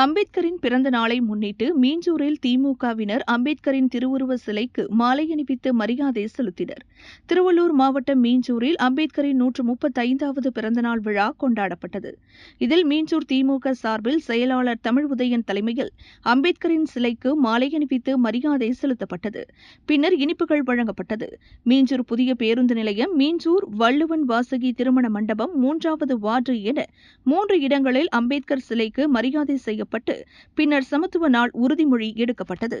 அம்பேத்கரின் பிறந்த நாளை முன்னிட்டு மீஞ்சூரில் திமுகவினர் அம்பேத்கரின் திருவுருவ சிலைக்கு மாலை அணிவித்து மரியாதை செலுத்தினர். திருவள்ளூர் மாவட்டம் மீஞ்சூரில் அம்பேத்கரின் நூற்று முப்பத்தைந்தாவது பிறந்தநாள் விழா கொண்டாடப்பட்டது. இதில் மீஞ்சூர் திமுக சார்பில் செயலாளர் தமிழ் உதயன் தலைமையில் அம்பேத்கரின் சிலைக்கு மாலை அணிவித்து மரியாதை செலுத்தப்பட்டது. பின்னர் இனிப்புகள் வழங்கப்பட்டது. மீஞ்சூர் புதிய பேருந்து நிலையம் மீஞ்சூர் வள்ளுவன் வாசகி திருமண மண்டபம் மூன்றாவது வார்டு என மூன்று இடங்களில் அம்பேத்கர் சிலைக்கு மரியாதை செய்யப்பட்டு பின்னர் சமத்துவ நாள் உறுதிமொழி எடுக்கப்பட்டது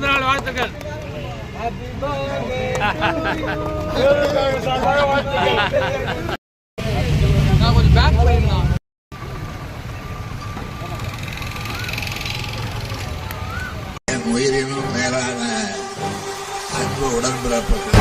பிறந்த நாள் வாழ்த்துக்கள். நான் கொஞ்சம் பேக் உயிரினும் மேலான அன்பு உடன்பிறப்புகள்.